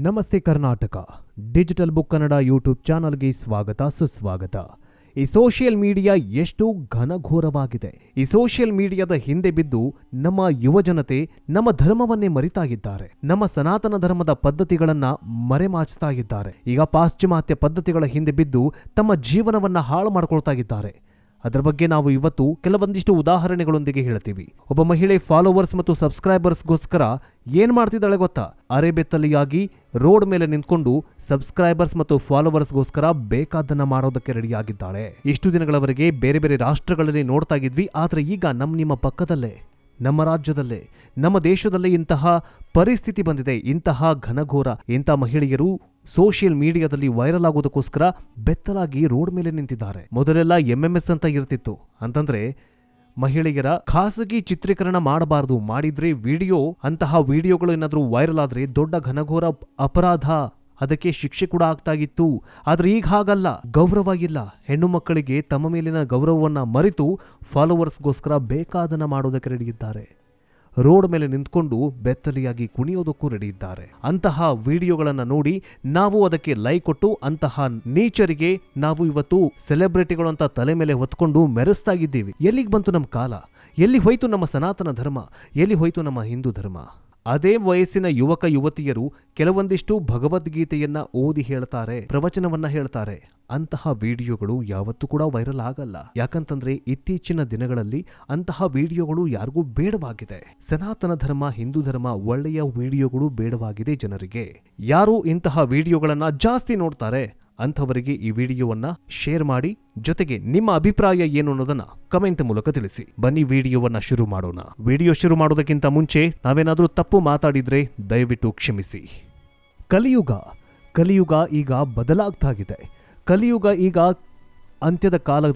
ನಮಸ್ತೆ Karnataka. Digital book Kannada YouTube ಚಾನಲ್ಗೆ ಸ್ವಾಗತ, ಸುಸ್ವಾಗತ. ಈ ಸೋಷಿಯಲ್ ಮೀಡಿಯಾ ಎಷ್ಟು ಘನಘೋರವಾಗಿದೆ. ಈ ಸೋಷಿಯಲ್ ಮೀಡಿಯಾದ ಹಿಂದೆ ಬಿದ್ದು ನಮ್ಮ ಯುವಜನತೆ ನಮ್ಮ ಧರ್ಮವನ್ನೇ ಮರಿತಾಗಿದ್ದಾರೆ. ನಮ್ಮ ಸನಾತನ ಧರ್ಮದ ಪದ್ಧತಿಗಳನ್ನ ಮರೆಮಾಚ್ತಾ ಇದ್ದಾರೆ. ಈಗ ಪಾಶ್ಚಿಮಾತ್ಯ ಪದ್ಧತಿಗಳ ಹಿಂದೆ ಬಿದ್ದು ತಮ್ಮ ಜೀವನವನ್ನ ಹಾಳು ಮಾಡ್ಕೊಳ್ತಾ ಇದ್ದಾರೆ. ಅದರ ಬಗ್ಗೆ ನಾವು ಇವತ್ತು ಕೆಲವೊಂದಿಷ್ಟು ಉದಾಹರಣೆಗಳೊಂದಿಗೆ ಹೇಳ್ತೀವಿ. ಒಬ್ಬ ಮಹಿಳೆ ಫಾಲೋವರ್ಸ್ ಮತ್ತು ಸಬ್ಸ್ಕ್ರೈಬರ್ಸ್ಗೋಸ್ಕರ ಏನ್ ಮಾಡ್ತಿದ್ದಾಳೆ ಗೊತ್ತಾ? ಅರೆಬೆತ್ತಲಿಯಾಗಿ ರೋಡ್ ಮೇಲೆ ನಿಂತ್ಕೊಂಡು ಸಬ್ಸ್ಕ್ರೈಬರ್ಸ್ ಮತ್ತು ಫಾಲೋವರ್ಸ್ಗೋಸ್ಕರ ಬೇಕಾದನ್ನ ಮಾಡೋದಕ್ಕೆ ರೆಡಿಯಾಗಿದ್ದಾಳೆ. ಇಷ್ಟು ದಿನಗಳವರೆಗೆ ಬೇರೆ ಬೇರೆ ರಾಷ್ಟ್ರಗಳಲ್ಲಿ ನೋಡ್ತಾ ಇದ್ವಿ, ಆದರೆ ಈಗ ನಮ್ಮ ನಿಮ್ಮ ಪಕ್ಕದಲ್ಲೇ, ನಮ್ಮ ರಾಜ್ಯದಲ್ಲೇ, ನಮ್ಮ ದೇಶದಲ್ಲೇ ಇಂತಹ ಪರಿಸ್ಥಿತಿ ಬಂದಿದೆ, ಇಂತಹ ಘನಘೋರ, ಇಂಥ ಮಹಿಳೆಯರು ಸೋಷಿಯಲ್ ಮೀಡಿಯಾದಲ್ಲಿ ವೈರಲ್ ಆಗೋದಕ್ಕೋಸ್ಕರ ಬೆತ್ತಲಾಗಿ ರೋಡ್ ಮೇಲೆ ನಿಂತಿದ್ದಾರೆ. ಮೊದಲೆಲ್ಲ ಎಂಎಂಎಸ್ ಅಂತ ಇರ್ತಿತ್ತು. ಅಂತಂದ್ರೆ ಮಹಿಳೆಯರ ಖಾಸಗಿ ಚಿತ್ರೀಕರಣ ಮಾಡಬಾರದು ಮಾಡಿದ್ರೆ ವಿಡಿಯೋ, ಅಂತಹ ವಿಡಿಯೋಗಳು ಏನಾದರೂ ವೈರಲ್ ಆದರೆ ದೊಡ್ಡ ಘನಘೋರ ಅಪರಾಧ. ಅದಕ್ಕೆ ಶಿಕ್ಷೆ ಕೂಡ ಆಗ್ತಾಗಿತ್ತು ಆದ್ರೆ ಈಗ ಹಾಗಲ್ಲ. ಗೌರವ ಇಲ್ಲ ಹೆಣ್ಣು ಮಕ್ಕಳಿಗೆ ತಮ್ಮ ಮೇಲಿನ ಗೌರವವನ್ನು ಮರೆತು ಫಾಲೋವರ್ಸ್ಗೋಸ್ಕರ ಬೇಕಾದನ್ನ ಮಾಡೋದಕ್ಕೆ ರೆಡಿ ಇದ್ದಾರೆ. ರೋಡ್ ಮೇಲೆ ನಿಂತ್ಕೊಂಡು ಬೆತ್ತಲಿಯಾಗಿ ಕುಣಿಯೋದಕ್ಕೂ ರೆಡಿ ಇದ್ದಾರೆ. ಅಂತಹ ವಿಡಿಯೋಗಳನ್ನು ನೋಡಿ ನಾವು ಅದಕ್ಕೆ ಲೈಕ್ ಕೊಟ್ಟು ಅಂತಹ ನೇಚರಿಗೆ ನಾವು ಇವತ್ತು ಸೆಲೆಬ್ರಿಟಿಗಳು ಅಂತ ತಲೆ ಮೇಲೆ ಹೊತ್ಕೊಂಡು ಮೆರೆಸ್ತಾ ಇದ್ದೀವಿ. ಎಲ್ಲಿಗೆ ಬಂತು ನಮ್ಮ ಕಾಲ? ಎಲ್ಲಿ ಹೋಯ್ತು ನಮ್ಮ ಸನಾತನ ಧರ್ಮ? ಎಲ್ಲಿ ಹೋಯ್ತು ನಮ್ಮ ಹಿಂದೂ ಧರ್ಮ? ಅದೇ ವಯಸ್ಸಿನ ಯುವಕ ಯುವತಿಯರು ಕೆಲವೊಂದಿಷ್ಟು ಭಗವದ್ಗೀತೆಯನ್ನ ಓದಿ ಹೇಳ್ತಾರೆ, ಪ್ರವಚನವನ್ನ ಹೇಳ್ತಾರೆ. ಅಂತಹ ವಿಡಿಯೋಗಳು ಯಾವತ್ತೂ ಕೂಡ ವೈರಲ್ ಆಗಲ್ಲ. ಯಾಕಂತಂದ್ರೆ ಇತ್ತೀಚಿನ ದಿನಗಳಲ್ಲಿ ಅಂತಹ ವಿಡಿಯೋಗಳು ಯಾರಿಗೂ ಬೇಡವಾಗಿದೆ. ಸನಾತನ ಧರ್ಮ, ಹಿಂದೂ ಧರ್ಮ ಒಳ್ಳೆಯ ವಿಡಿಯೋಗಳು ಬೇಡವಾಗಿದೆ ಜನರಿಗೆ. ಯಾರು ಇಂತಹ ವಿಡಿಯೋಗಳನ್ನ ಜಾಸ್ತಿ ನೋಡ್ತಾರೆ? ಅಂಥವರಿಗೆ ಈ ವಿಡಿಯೋವನ್ನ ಶೇರ್ ಮಾಡಿ, ಜೊತೆಗೆ ನಿಮ್ಮ ಅಭಿಪ್ರಾಯ ಏನು ಅನ್ನೋದನ್ನ ಕಮೆಂಟ್ ಮೂಲಕ ತಿಳಿಸಿ. ಬನ್ನಿ ವಿಡಿಯೋವನ್ನ ಶುರು ಮಾಡೋಣ. ವಿಡಿಯೋ ಶುರು ಮಾಡೋದಕ್ಕಿಂತ ಮುಂಚೆ ನಾವೇನಾದರೂ ತಪ್ಪು ಮಾತಾಡಿದ್ರೆ ದಯವಿಟ್ಟು ಕ್ಷಮಿಸಿ. ಕಲಿಯುಗ. ಕಲಿಯುಗ ಈಗ ಬದಲಾಗ್ತಾ ಇದೆ ಕಲಿಯುಗ ಈಗ ಅಂತ್ಯದ ಕಾಲ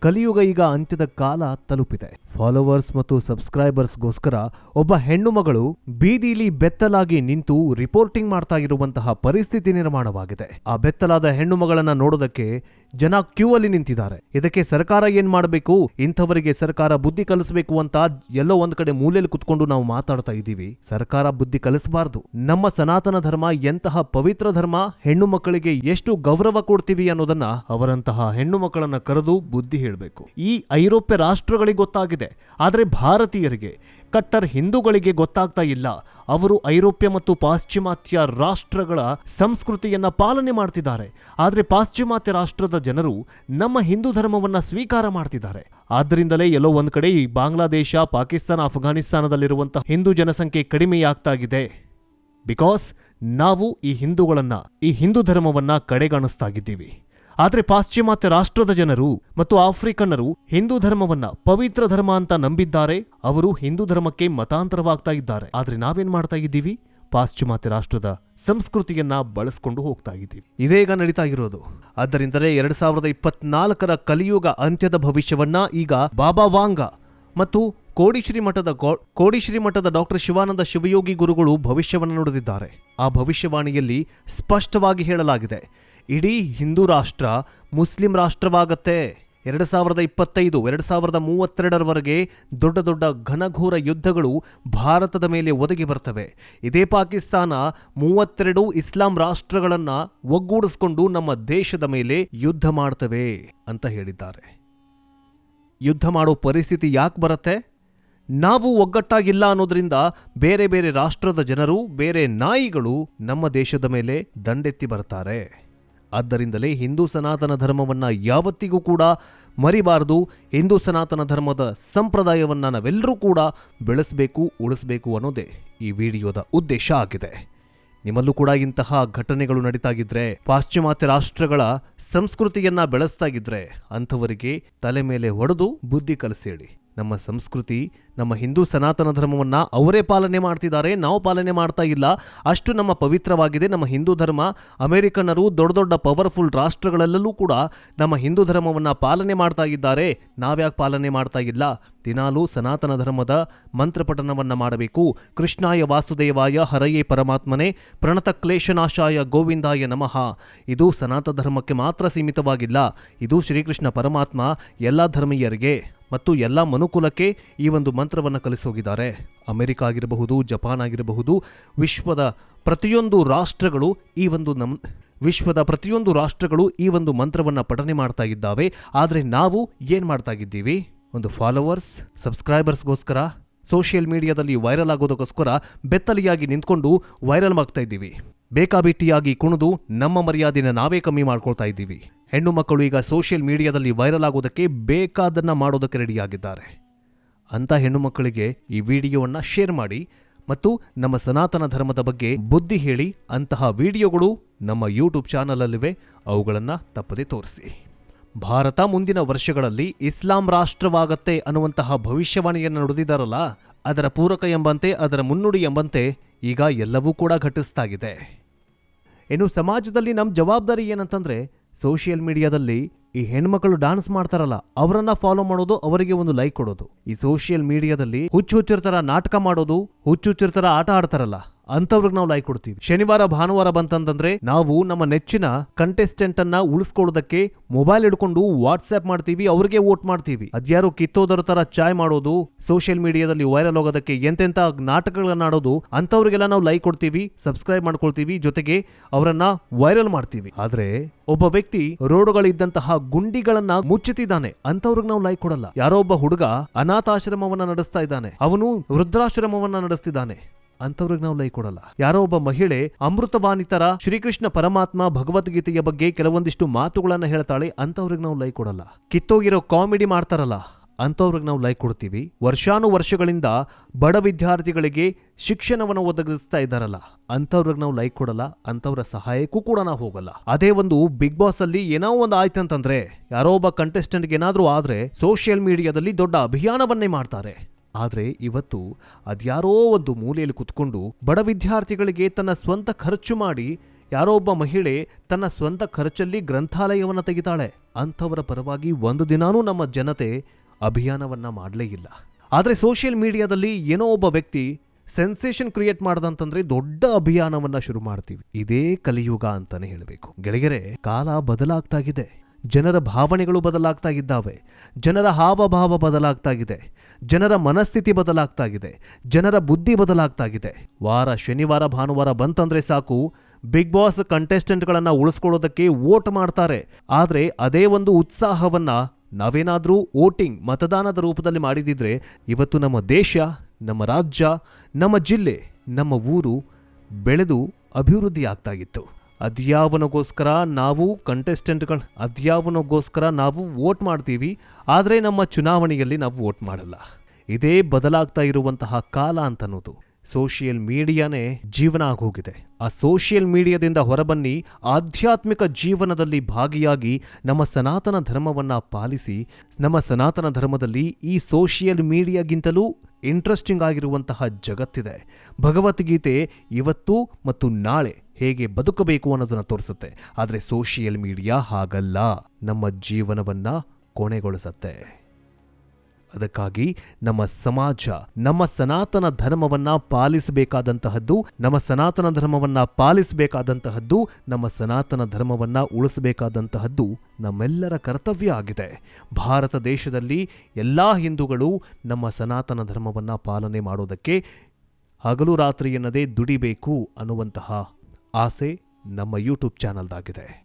ಕಲಿಯುಗ ಈಗ ಅಂತ್ಯದ ಕಾಲ ತಲುಪಿದೆ. ಫಾಲೋವರ್ಸ್ ಮತ್ತು ಸಬ್ಸ್ಕ್ರೈಬರ್ಸ್ಗೋಸ್ಕರ ಒಬ್ಬ ಹೆಣ್ಣು ಮಗಳು ಬೀದಿಲಿ ಬೆತ್ತಲಾಗಿ ನಿಂತು ರಿಪೋರ್ಟಿಂಗ್ ಮಾಡ್ತಾ ಇರುವಂತಹ ಪರಿಸ್ಥಿತಿ ನಿರ್ಮಾಣವಾಗಿದೆ. ಆ ಬೆತ್ತಲಾದ ಹೆಣ್ಣು ಮಗಳನ್ನ ನೋಡೋದಕ್ಕೆ ಜನ ಕ್ಯೂ ಅಲ್ಲಿ ನಿಂತಿದ್ದಾರೆ. ಇದಕ್ಕೆ ಸರ್ಕಾರ ಏನ್ ಮಾಡಬೇಕು? ಇಂಥವರಿಗೆ ಸರ್ಕಾರ ಬುದ್ಧಿ ಕಲಿಸಬೇಕು ಅಂತ ಎಲ್ಲೋ ಒಂದ್ ಕಡೆ ಮೂಲೆಯಲ್ಲಿ ಕುತ್ಕೊಂಡು ನಾವು ಮಾತಾಡ್ತಾ ಇದ್ದೀವಿ. ಸರ್ಕಾರ ಬುದ್ಧಿ ಕಲಿಸಬಾರದು. ನಮ್ಮ ಸನಾತನ ಧರ್ಮ ಎಂತಹ ಪವಿತ್ರ ಧರ್ಮ, ಹೆಣ್ಣು ಮಕ್ಕಳಿಗೆ ಎಷ್ಟು ಗೌರವ ಕೊಡ್ತೀವಿ ಅನ್ನೋದನ್ನ ಅವರಂತಹ ಹೆಣ್ಣು ಮಕ್ಕಳನ್ನ ಕರೆದು ಬುದ್ಧಿ ಹೇಳಬೇಕು. ಈ ಐರೋಪ್ಯ ರಾಷ್ಟ್ರಗಳಿಗೆ ಗೊತ್ತಾಗಿದೆ. ಆದರೆ ಭಾರತೀಯರಿಗೆ ಕಟ್ಟರ್ ಹಿಂದೂಗಳಿಗೆ ಗೊತ್ತಾಗ್ತಾ ಇಲ್ಲ. ಅವರು ಐರೋಪ್ಯ ಮತ್ತು ಪಾಶ್ಚಿಮಾತ್ಯ ರಾಷ್ಟ್ರಗಳ ಸಂಸ್ಕೃತಿಯನ್ನ ಪಾಲನೆ ಮಾಡ್ತಿದ್ದಾರೆ. ಆದರೆ ಪಾಶ್ಚಿಮಾತ್ಯ ರಾಷ್ಟ್ರದ ಜನರು ನಮ್ಮ ಹಿಂದೂ ಧರ್ಮವನ್ನ ಸ್ವೀಕಾರ ಮಾಡ್ತಿದ್ದಾರೆ. ಆದ್ದರಿಂದಲೇ ಎಲ್ಲೋ ಒಂದು ಕಡೆ ಈ ಬಾಂಗ್ಲಾದೇಶ, ಪಾಕಿಸ್ತಾನ ಅಫ್ಘಾನಿಸ್ತಾನದಲ್ಲಿರುವಂತಹ ಹಿಂದೂ ಜನಸಂಖ್ಯೆ ಕಡಿಮೆಯಾಗ್ತಾಗಿದೆ. ಬಿಕಾಸ್ ನಾವು ಈ ಹಿಂದೂಗಳನ್ನ, ಈ ಹಿಂದೂ ಧರ್ಮವನ್ನ ಕಡೆಗಾಣಿಸ್ತಾಗಿದ್ದೀವಿ ಆದರೆ ಪಾಶ್ಚಿಮಾತ್ಯ ರಾಷ್ಟ್ರದ ಜನರು ಮತ್ತು ಆಫ್ರಿಕನ್ನರು ಹಿಂದೂ ಧರ್ಮವನ್ನ ಪವಿತ್ರ ಧರ್ಮ ಅಂತ ನಂಬಿದ್ದಾರೆ. ಅವರು ಹಿಂದೂ ಧರ್ಮಕ್ಕೆ ಮತಾಂತರವಾಗ್ತಾ ಇದ್ದಾರೆ. ಆದರೆ ನಾವೇನ್ ಮಾಡ್ತಾ ಇದ್ದೀವಿ? ಪಾಶ್ಚಿಮಾತ್ಯ ರಾಷ್ಟ್ರದ ಸಂಸ್ಕೃತಿಯನ್ನ ಬಳಸ್ಕೊಂಡು ಹೋಗ್ತಾ ಇದ್ದೀವಿ. ಇದೇಗ ನಡೀತಾ ಇರೋದು. ಆದ್ದರಿಂದಲೇ ಎರಡ್ ಸಾವಿರದ ಇಪ್ಪತ್ನಾಲ್ಕರ ಕಲಿಯುಗ ಅಂತ್ಯದ ಭವಿಷ್ಯವನ್ನ ಈಗ ಬಾಬಾ ವಾಂಗ ಮತ್ತು ಕೋಡಿಶ್ರೀ ಮಠದ ಕೋಡಿಶ್ರೀ ಮಠದ ಡಾಕ್ಟರ್ ಶಿವಾನಂದ ಶಿವಯೋಗಿ ಗುರುಗಳು ಭವಿಷ್ಯವನ್ನು ನುಡಿದಿದ್ದಾರೆ. ಆ ಭವಿಷ್ಯವಾಣಿಯಲ್ಲಿ ಸ್ಪಷ್ಟವಾಗಿ ಹೇಳಲಾಗಿದೆ. ಇಡೀ ಹಿಂದೂ ರಾಷ್ಟ್ರ ಮುಸ್ಲಿಂ ರಾಷ್ಟ್ರವಾಗತ್ತೆ. ಎರಡು ಸಾವಿರದ ಇಪ್ಪತ್ತೈದು, ಎರಡು ಸಾವಿರದ ಮೂವತ್ತೆರಡರವರೆಗೆ ದೊಡ್ಡ ದೊಡ್ಡ ಘನಘೋರ ಯುದ್ಧಗಳು ಭಾರತದ ಮೇಲೆ ಒದಗಿ ಬರ್ತವೆ. ಇದೇ ಪಾಕಿಸ್ತಾನ ಮೂವತ್ತೆರಡು ಇಸ್ಲಾಂ ರಾಷ್ಟ್ರಗಳನ್ನು ಒಗ್ಗೂಡಿಸ್ಕೊಂಡು ನಮ್ಮ ದೇಶದ ಮೇಲೆ ಯುದ್ಧ ಮಾಡ್ತವೆ ಅಂತ ಹೇಳಿದ್ದಾರೆ. ಯುದ್ಧ ಮಾಡೋ ಪರಿಸ್ಥಿತಿ ಯಾಕೆ ಬರುತ್ತೆ? ನಾವು ಒಗ್ಗಟ್ಟಾಗಿಲ್ಲ ಅನ್ನೋದ್ರಿಂದ ಬೇರೆ ಬೇರೆ ರಾಷ್ಟ್ರದ ಜನರು, ಬೇರೆ ನಾಯಿಗಳು ನಮ್ಮ ದೇಶದ ಮೇಲೆ ದಂಡೆತ್ತಿ ಬರ್ತಾರೆ. ಆದ್ದರಿಂದಲೇ ಹಿಂದೂ ಸನಾತನ ಧರ್ಮವನ್ನು ಯಾವತ್ತಿಗೂ ಕೂಡ ಮರಿಬಾರದು. ಹಿಂದೂ ಸನಾತನ ಧರ್ಮದ ಸಂಪ್ರದಾಯವನ್ನು ನಾವೆಲ್ಲರೂ ಕೂಡ ಬೆಳೆಸಬೇಕು, ಉಳಿಸಬೇಕು ಅನ್ನೋದೇ ಈ ವಿಡಿಯೋದ ಉದ್ದೇಶ ಆಗಿದೆ. ನಿಮ್ಮಲ್ಲೂ ಕೂಡ ಇಂತಹ ಘಟನೆಗಳು ನಡೀತಾಗಿದ್ರೆ, ಪಾಶ್ಚಿಮಾತ್ಯ ರಾಷ್ಟ್ರಗಳ ಸಂಸ್ಕೃತಿಯನ್ನ ಬೆಳೆಸ್ತಾಗಿದ್ರೆ ಅಂಥವರಿಗೆ ತಲೆ ಮೇಲೆ ಹೊಡೆದು ಬುದ್ಧಿ ಕಲಿಸೇಳಿ ನಮ್ಮ ಸಂಸ್ಕೃತಿ, ನಮ್ಮ ಹಿಂದೂ ಸನಾತನ ಧರ್ಮವನ್ನು ಅವರೇ ಪಾಲನೆ ಮಾಡ್ತಿದ್ದಾರೆ. ನಾವು ಪಾಲನೆ ಮಾಡ್ತಾ ಇಲ್ಲ. ಅಷ್ಟು ನಮ್ಮ ಪವಿತ್ರವಾಗಿದೆ. ನಮ್ಮ ಹಿಂದೂ ಧರ್ಮ, ಅಮೆರಿಕನ್ನರು ದೊಡ್ಡ ದೊಡ್ಡ ಪವರ್ಫುಲ್ ರಾಷ್ಟ್ರಗಳಲ್ಲೂ ಕೂಡ ನಮ್ಮ ಹಿಂದೂ ಧರ್ಮವನ್ನು ಪಾಲನೆ ಮಾಡ್ತಾ ಇದ್ದಾರೆ. ನಾವ್ಯಾಕೆ ಪಾಲನೆ ಮಾಡ್ತಾ ಇಲ್ಲ? ದಿನಾಲೂ ಸನಾತನ ಧರ್ಮದ ಮಂತ್ರಪಠನವನ್ನು ಮಾಡಬೇಕು. ಕೃಷ್ಣಾಯ ವಾಸುದೇವಾಯ ಹರಯೇ ಪರಮಾತ್ಮನೇ, ಪ್ರಣತ ಕ್ಲೇಶನಾಶಾಯ ಗೋವಿಂದಾಯ ನಮಃ. ಇದು ಸನಾತನ ಧರ್ಮಕ್ಕೆ ಮಾತ್ರ ಸೀಮಿತವಾಗಿಲ್ಲ. ಇದು ಶ್ರೀಕೃಷ್ಣ ಪರಮಾತ್ಮ ಎಲ್ಲ ಧರ್ಮೀಯರಿಗೆ ಮತ್ತು ಎಲ್ಲ ಮನುಕುಲಕ್ಕೆ ಈ ಒಂದು ಮಂತ್ರವನ್ನು ಕಲಿಸೋಗಿದ್ದಾರೆ. ಅಮೆರಿಕ ಆಗಿರಬಹುದು, ಜಪಾನ್ ಆಗಿರಬಹುದು, ವಿಶ್ವದ ಪ್ರತಿಯೊಂದು ರಾಷ್ಟ್ರಗಳು ಈ ಒಂದು ನಮ್, ವಿಶ್ವದ ಪ್ರತಿಯೊಂದು ರಾಷ್ಟ್ರಗಳು ಈ ಒಂದು ಮಂತ್ರವನ್ನು ಪಠನೆ ಮಾಡ್ತಾ ಇದ್ದಾವೆ. ಆದರೆ ನಾವು ಏನು ಮಾಡ್ತಾ ಇದ್ದೀವಿ? ಒಂದು ಫಾಲೋವರ್ಸ್ ಸಬ್ಸ್ಕ್ರೈಬರ್ಸ್ಗೋಸ್ಕರ ಸೋಷಿಯಲ್ ಮೀಡಿಯಾದಲ್ಲಿ ವೈರಲ್ ಆಗೋದಕ್ಕೋಸ್ಕರ ಬೆತ್ತಲಿಯಾಗಿ ನಿಂತ್ಕೊಂಡು ವೈರಲ್ ಆಗ್ತಾ ಇದ್ದೀವಿ. ಬೇಕಾಬಿಟ್ಟಿಯಾಗಿ ಕುಣಿದು ನಮ್ಮ ಮರ್ಯಾದೆನ ನಾವೇ ಕಮ್ಮಿ ಮಾಡ್ಕೊಳ್ತಾ ಇದ್ದೀವಿ. ಹೆಣ್ಣು ಮಕ್ಕಳು ಈಗ ಸೋಷಿಯಲ್ ಮೀಡಿಯಾದಲ್ಲಿ ವೈರಲ್ ಆಗೋದಕ್ಕೆ ಬೇಕಾದನ್ನು ಮಾಡೋದಕ್ಕೆ ರೆಡಿಯಾಗಿದ್ದಾರೆ. ಅಂಥ ಹೆಣ್ಣು ಮಕ್ಕಳಿಗೆ ಈ ವಿಡಿಯೋವನ್ನು ಶೇರ್ ಮಾಡಿ ಮತ್ತು ನಮ್ಮ ಸನಾತನ ಧರ್ಮದ ಬಗ್ಗೆ ಬುದ್ಧಿ ಹೇಳಿ ಅಂತಹ ವಿಡಿಯೋಗಳು ನಮ್ಮ ಯೂಟ್ಯೂಬ್ ಚಾನಲಲ್ಲಿವೆ ಅವುಗಳನ್ನು ತಪ್ಪದೇ ತೋರಿಸಿ. ಭಾರತ ಮುಂದಿನ ವರ್ಷಗಳಲ್ಲಿ ಇಸ್ಲಾಂ ರಾಷ್ಟ್ರವಾಗತ್ತೆ ಅನ್ನುವಂತಹ ಭವಿಷ್ಯವಾಣಿಯನ್ನು ನುಡಿದಿದ್ದಾರಲ್ಲ, ಅದರ ಪೂರಕ ಎಂಬಂತೆ, ಅದರ ಮುನ್ನುಡಿ ಎಂಬಂತೆ ಈಗ ಎಲ್ಲವೂ ಕೂಡ ಘಟಿಸ್ತಾಗಿದೆ ಇನ್ನು ಸಮಾಜದಲ್ಲಿ ನಮ್ಮ ಜವಾಬ್ದಾರಿ ಏನಂತಂದ್ರೆ ಸೋಷಿಯಲ್ ಮೀಡಿಯಾದಲ್ಲಿ ಈ ಹೆಣ್ಮಕ್ಳು ಡಾನ್ಸ್ ಮಾಡ್ತಾರಲ್ಲ, ಅವರನ್ನ ಫಾಲೋ ಮಾಡೋದು ಅವರಿಗೆ ಒಂದು ಲೈಕ್ ಕೊಡೋದು. ಈ ಸೋಷಿಯಲ್ ಮೀಡಿಯಾದಲ್ಲಿ ಹುಚ್ಚು ಹುಚ್ಚಿರ್ತರ ನಾಟಕ ಮಾಡೋದು ಹುಚ್ಚು ಹುಚ್ಚಿರ್ತರ ಆಟ ಆಡ್ತಾರಲ್ಲ. ಅಂತವ್ರಿಗೆ ನಾವು ಲೈಕ್ ಕೊಡ್ತೀವಿ. ಶನಿವಾರ, ಭಾನುವಾರ ಬಂತಂತಂದ್ರೆ ನಾವು ನಮ್ಮ ನೆಚ್ಚಿನ ಕಂಟೆಸ್ಟೆಂಟ್ ಅನ್ನ ಉಳಿಸ್ಕೊಳ್ಳೋದಕ್ಕೆ ಮೊಬೈಲ್ ಹಿಡ್ಕೊಂಡು ವಾಟ್ಸ್ಆಪ್ ಮಾಡ್ತೀವಿ, ಅವ್ರಿಗೆ ವೋಟ್ ಮಾಡ್ತೀವಿ. ಅದ್ಯಾರು ಕಿತ್ತೋದರ ತರ ಚಾಯ್ ಮಾಡೋದು ಸೋಷಿಯಲ್ ಮೀಡಿಯಾದಲ್ಲಿ ವೈರಲ್ ಹೋಗೋದಕ್ಕೆ ಎಂತೆಂತ ನಾಟಕಗಳನ್ನ ಆಡೋದು ಅಂತವ್ರಿಗೆಲ್ಲ ನಾವು ಲೈಕ್ ಕೊಡ್ತೀವಿ ಸಬ್ಸ್ಕ್ರೈಬ್ ಮಾಡ್ಕೊಳ್ತೀವಿ, ಜೊತೆಗೆ ಅವರನ್ನ ವೈರಲ್ ಮಾಡ್ತೀವಿ. ಆದ್ರೆ ಒಬ್ಬ ವ್ಯಕ್ತಿ ರೋಡುಗಳಿದ್ದಂತಹ ಗುಂಡಿಗಳನ್ನ ಮುಚ್ಚುತ್ತಿದ್ದಾನೆ ಅಂತವ್ರಿಗೆ ನಾವು ಲೈಕ್ ಕೊಡಲ್ಲ. ಯಾರೋ ಒಬ್ಬ ಹುಡುಗ ಅನಾಥಾಶ್ರಮವನ್ನ ನಡೆಸ್ತಾ ಇದ್ದಾನೆ, ಅವನು ವೃದ್ಧಾಶ್ರಮವನ್ನ ನಡೆಸ್ತಿದ್ದಾನೆ. ಅಂತವ್ರಿಗೆ ನಾವು ಲೈ ಕೊಡಲ್ಲ. ಯಾರೋ ಒಬ್ಬ ಮಹಿಳೆ ಅಮೃತವಾಣಿ ತರ ಶ್ರೀಕೃಷ್ಣ ಪರಮಾತ್ಮ ಭಗವದ್ಗೀತೆಯ ಬಗ್ಗೆ ಕೆಲವೊಂದಿಷ್ಟು ಮಾತುಗಳನ್ನ ಹೇಳ್ತಾಳೆ, ಅಂತವ್ರಿಗೆ ನಾವು ಲೈ ಕೊಡಲ್ಲ. ಕಿತ್ತೋಗಿರೋ ಕಾಮಿಡಿ ಮಾಡ್ತಾರಲ್ಲ, ಅಂತವ್ರಿಗೆ ನಾವು ಲೈಕ್ ಕೊಡ್ತೀವಿ. ವರ್ಷಾನು ವರ್ಷಗಳಿಂದ ಬಡ ವಿದ್ಯಾರ್ಥಿಗಳಿಗೆ ಶಿಕ್ಷಣವನ್ನು ಒದಗಿಸ್ತಾ ಇದ್ದಾರಲ್ಲ, ಅಂತವ್ರಿಗೆ ನಾವು ಲೈಕ್ ಕೊಡಲ್ಲ, ಅಂತವ್ರ ಸಹಾಯಕ್ಕೂ ಕೂಡ ನಾವು ಹೋಗಲ್ಲ. ಅದೇ ಒಂದು ಬಿಗ್ ಬಾಸ್ ಅಲ್ಲಿ ಏನೋ ಒಂದು ಆಯ್ತಂತಂದ್ರೆ ಯಾರೋ ಒಬ್ಬ ಕಂಟೆಸ್ಟೆಂಟ್ಗೆ ಏನಾದ್ರೂ ಆದ್ರೆ ಸೋಷಿಯಲ್ ಮೀಡಿಯಾದಲ್ಲಿ ದೊಡ್ಡ ಅಭಿಯಾನವನ್ನೇ ಮಾಡ್ತಾರೆ. ಆದರೆ ಇವತ್ತು ಅದ್ಯಾರೋ ಒಂದು ಮೂಲೆಯಲ್ಲಿ ಕುತ್ಕೊಂಡು ಬಡ ವಿದ್ಯಾರ್ಥಿಗಳಿಗೆ ತನ್ನ ಸ್ವಂತ ಖರ್ಚು ಮಾಡಿ ಯಾರೋ ಒಬ್ಬ ಮಹಿಳೆ ತನ್ನ ಸ್ವಂತ ಖರ್ಚಲ್ಲಿ ಗ್ರಂಥಾಲಯವನ್ನು ತೆಗಿತಾಳೆ. ಅಂಥವರ ಪರವಾಗಿ ಒಂದು ದಿನಾನೂ ನಮ್ಮ ಜನತೆ ಅಭಿಯಾನವನ್ನ ಮಾಡಲೇ ಇಲ್ಲ. ಆದರೆ ಸೋಷಿಯಲ್ ಮೀಡಿಯಾದಲ್ಲಿ ಏನೋ ಒಬ್ಬ ವ್ಯಕ್ತಿ ಸೆನ್ಸೇಷನ್ ಕ್ರಿಯೇಟ್ ಮಾಡ್ದಂತಂದ್ರೆ ದೊಡ್ಡ ಅಭಿಯಾನವನ್ನ ಶುರು ಮಾಡ್ತೀವಿ. ಇದೇ ಕಲಿಯುಗ ಅಂತಾನೆ ಹೇಳಬೇಕು. ಗೆಳೆಯರೆ, ಕಾಲ ಬದಲಾಗ್ತಾ ಇದೆ ಜನರ ಭಾವನೆಗಳು ಬದಲಾಗ್ತಾ ಇದ್ದಾವೆ. ಜನರ ಹಾವಭಾವ ಬದಲಾಗ್ತಾ ಇದೆ. ಜನರ ಮನಸ್ಥಿತಿ ಬದಲಾಗ್ತಾ ಇದೆ. ಜನರ ಬುದ್ಧಿ ಬದಲಾಗ್ತಾ ಇದೆ. ವಾರ, ಶನಿವಾರ, ಭಾನುವಾರ ಬಂತಂದ್ರೆ ಸಾಕು, ಬಿಗ್ ಬಾಸ್ ಕಂಟೆಸ್ಟೆಂಟ್ಗಳನ್ನು ಉಳಿಸ್ಕೊಳ್ಳೋದಕ್ಕೆ ವೋಟ್ ಮಾಡ್ತಾರೆ. ಆದರೆ ಅದೇ ಒಂದು ಉತ್ಸಾಹವನ್ನು ನಾವೇನಾದರೂ ವೋಟಿಂಗ್, ಮತದಾನದ ರೂಪದಲ್ಲಿ ಮಾಡಿದಿದ್ರೆ ಇವತ್ತು ನಮ್ಮ ದೇಶ, ನಮ್ಮ ರಾಜ್ಯ, ನಮ್ಮ ಜಿಲ್ಲೆ, ನಮ್ಮ ಊರು ಬೆಳೆದು ಅಭಿವೃದ್ಧಿ ಆಗ್ತಾ ಇತ್ತು. ಅದ್ಯಾವನಿಗೋಸ್ಕರ ನಾವು ಕಂಟೆಸ್ಟೆಂಟ್ಗಳು ಅದ್ಯಾವನಿಗೋಸ್ಕರ ನಾವು ವೋಟ್ ಮಾಡ್ತೀವಿ, ಆದರೆ ನಮ್ಮ ಚುನಾವಣೆಯಲ್ಲಿ ನಾವು ವೋಟ್ ಮಾಡಲ್ಲ. ಇದೇ ಬದಲಾಗ್ತಾ ಇರುವಂತಹ ಕಾಲ ಅಂತನ್ನೋದು. ಸೋಷಿಯಲ್ ಮೀಡಿಯಾನೇ ಜೀವನ ಆಗೋಗಿದೆ. ಆ ಸೋಷಿಯಲ್ ಮೀಡಿಯಾದಿಂದ ಹೊರಬನ್ನಿ, ಆಧ್ಯಾತ್ಮಿಕ ಜೀವನದಲ್ಲಿ ಭಾಗಿಯಾಗಿ ನಮ್ಮ ಸನಾತನ ಧರ್ಮವನ್ನ ಪಾಲಿಸಿ, ನಮ್ಮ ಸನಾತನ ಧರ್ಮದಲ್ಲಿ ಈ ಸೋಷಿಯಲ್ ಮೀಡಿಯಾಗಿಂತಲೂ ಇಂಟ್ರೆಸ್ಟಿಂಗ್ ಆಗಿರುವಂತಹ ಜಗತ್ತಿದೆ. ಭಗವದ್ಗೀತೆ ಇವತ್ತು ಮತ್ತು ನಾಳೆ ಹೇಗೆ ಬದುಕಬೇಕು ಅನ್ನೋದನ್ನ ತೋರಿಸುತ್ತೆ. ಆದರೆ ಸೋಷಿಯಲ್ ಮೀಡಿಯಾ ಹಾಗಲ್ಲ. ನಮ್ಮ ಜೀವನವನ್ನ ಕೊನೆಗೊಳಿಸುತ್ತೆ. ಅದಕ್ಕಾಗಿ ನಮ್ಮ ಸಮಾಜ, ನಮ್ಮ ಸನಾತನ ಧರ್ಮವನ್ನ ಪಾಲಿಸಬೇಕಾದಂತಹದ್ದು, ನಮ್ಮ ಸನಾತನ ಧರ್ಮವನ್ನ ಪಾಲಿಸಬೇಕಾದಂತಹದ್ದು, ನಮ್ಮ ಸನಾತನ ಧರ್ಮವನ್ನ ಉಳಿಸಬೇಕಾದಂತಹದ್ದು ನಮ್ಮೆಲ್ಲರ ಕರ್ತವ್ಯ ಆಗಿದೆ. ಭಾರತ ದೇಶದಲ್ಲಿ ಎಲ್ಲ ಹಿಂದೂಗಳು ನಮ್ಮ ಸನಾತನ ಧರ್ಮವನ್ನ ಪಾಲನೆ ಮಾಡೋದಕ್ಕೆ ಹಗಲು ರಾತ್ರಿ ಎನ್ನದೇ ದುಡಿಬೇಕು ಅನ್ನುವಂತಹ ಆಸೆ ನಮ್ಮ ಯೂಟ್ಯೂಬ್ ಚಾನಲ್ದಾಗಿದೆ.